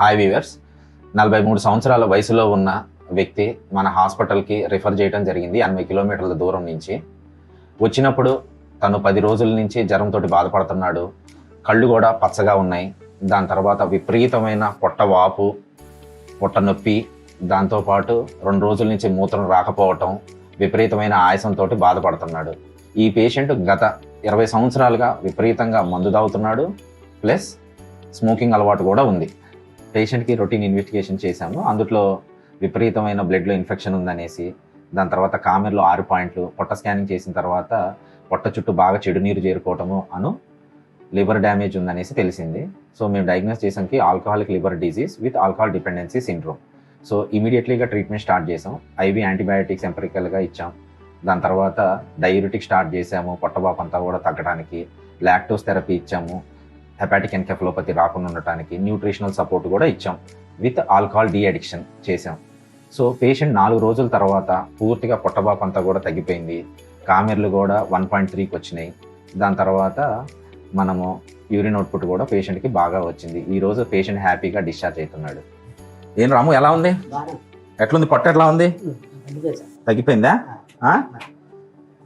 Hi weavers నలభై మూడు సంవత్సరాల వయసులో ఉన్న వ్యక్తి మన హాస్పిటల్కి రిఫర్ చేయడం జరిగింది ఎనభై కిలోమీటర్ల దూరం నుంచి. వచ్చినప్పుడు తను పది రోజుల నుంచి జ్వరంతో బాధపడుతున్నాడు. కళ్ళు కూడా పచ్చగా ఉన్నాయి. దాని తర్వాత విపరీతమైన పొట్ట వాపు పొట్ట నొప్పి దాంతోపాటు రెండు రోజుల నుంచి మూత్రం రాకపోవటం విపరీతమైన ఆయాసంతో బాధపడుతున్నాడు. ఈ పేషెంట్ గత ఇరవై సంవత్సరాలుగా విపరీతంగా మందు తాగుతున్నాడు. ప్లస్ స్మోకింగ్ అలవాటు కూడా ఉంది. పేషెంట్కి రొటీన్ ఇన్వెస్టిగేషన్ చేశాము. అందులో విపరీతమైన బ్లడ్లో ఇన్ఫెక్షన్ ఉందనేసి దాని తర్వాత కామెర్లో ఆరు పాయింట్లు పొట్ట స్కానింగ్ చేసిన తర్వాత పొట్ట చుట్టూ బాగా చెడు నీరు చేరుకోవటము అను లివర్ డ్యామేజ్ ఉందనేసి తెలిసింది. సో మేము diagnose చేసాంకి alcoholic liver disease with alcohol dependency syndrome so ఇమీడియట్లీగా treatment start చేసాం ఐవి యాంటీబయాటిక్స్ ఎంపరికల్గా ఇచ్చాం. దాని తర్వాత డయూరిటిక్ స్టార్ట్ చేసాము పొట్టబాపు అంతా కూడా తగ్గడానికి లాక్టోస్ థెరపీ ఇచ్చాము. హెపాటిక్ ఎన్కెఫలోపతి రాకుండా ఉండటానికి న్యూట్రిషనల్ సపోర్ట్ కూడా ఇచ్చాం. విత్ ఆల్కహాల్ డీ అడిక్షన్ చేసాం సో పేషెంట్ నాలుగు రోజుల తర్వాత పూర్తిగా పొట్టబాపు అంతా కూడా తగ్గిపోయింది. కామెర్లు కూడా వన్ పాయింట్ త్రీకి వచ్చినాయి. దాని తర్వాత మనము యూరిన్ అవుట్పుట్ కూడా పేషెంట్కి బాగా వచ్చింది. ఈ రోజు పేషెంట్ హ్యాపీగా డిశ్చార్జ్ అవుతున్నాడు. ఏం రాము ఎలా ఉంది? ఎట్లుంది? పొట్ట ఎట్లా ఉంది? తగ్గిపోయిందా?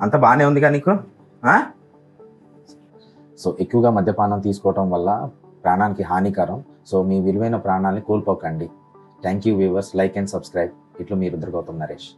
అంత బాగానే ఉందిగా నీకు? ఆ? సో ఎక్కువగా మద్యపానం తీసుకోవటం వల్ల ప్రాణానికి హానికరం. సో మీ విలువైన ప్రాణాన్ని కోల్పోకండి. Thank you viewers like and subscribe ఇట్లు మీ రుద్రగౌతమ్ నరేష్.